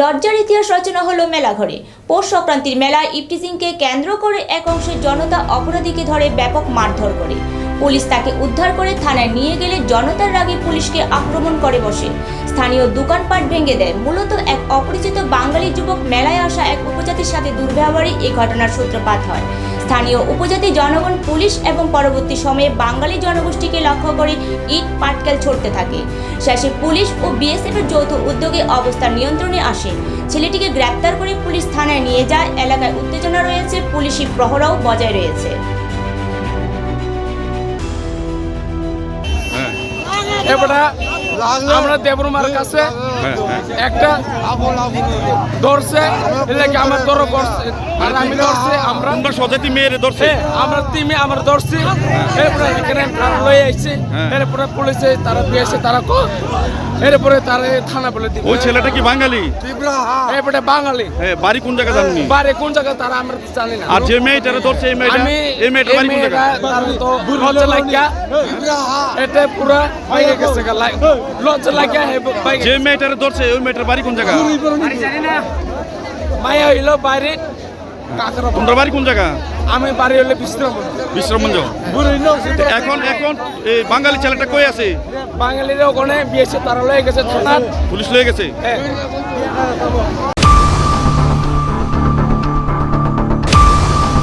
লজ্জার ইতিহাস রচনা হলো মেলাঘরে পৌষ সংক্রান্তির মেলায় ইপটিজিংকে কেন্দ্র করে এক অংশের জনতা অপরাধীকে ধরে ব্যাপক মারধর করে। পুলিশ তাকে উদ্ধার করে থানায় নিয়ে গেলে জনতার রাগে পুলিশকে আক্রমণ করে বসে। স্থানীয় দোকানপাট ভেঙে দেয়। মূলত এক অপরিচিত বাঙালি যুবক মেলায় আসা এক উপজাতির সাথে দুর্ব্যবহারে এই ঘটনার সূত্রপাত হয়। স্থানীয় উপজাতি জনগণ, পুলিশ এবং পরবর্তী সময়ে বাঙালি জনগোষ্ঠীকে লক্ষ্য করে ইট পাটকেল ছড়তে থাকে। শেষে পুলিশ ও বিএসএফ এর যৌথ উদ্যোগে অবস্থা নিয়ন্ত্রণে আসে। ছেলেটিকে গ্রেপ্তার করে পুলিশ থানায় নিয়ে যায়। এলাকায় উত্তেজনা রয়েছে, পুলিশি প্রহরাও বজায় রয়েছে। এবারে আমরা দেবরুমার কাছে একটা ধরছে এলাকা আমার ধরো করছে? আর আমি ধরছে আমরা আমরা সজাতি মেয়ের ধরছে? আমার টিমে আমরা ধরছি। এরপরে এখানে তারা লয়ে আইছে। হ্যাঁ। এরপরে পুলিশে তারা দিয়েছে তারা কো এরপরে তারা থানা বলে দিবে। ওই ছেলেটা কি বাঙালি? এরপরে বাঙালি। হ্যাঁ, বাড়ি কোন জায়গা জানি বারে কোন জায়গা তারা আমরা জানি না। আর যে মেয়েটারে ধরছে এই মেয়েটা আমি এই মেয়েটা বাড়ি কোন জায়গা তার তো লজ্জা লাগিয়া এটা পুরা বাইরে গেছে লজ্জা লাগিয়া হে বাইরে যে মেয়েটারে ধরছে ওই মেয়েটার বাড়ি কোন জায়গা? বাড়ি জানি না। মায়া হইল বাইরে তোমরা বাড়ি কোন জায়গা? আমি বাড়ি হলে বিশ্রাম বিশ্রামগঞ্জ এখন এখন এই বাঙালি ছেলেটা কই আছে? বাঙালিরা ওখানে বিয়েছে তারা লয়ে গেছে পুলিশ লয়ে গেছে? হ্যাঁ।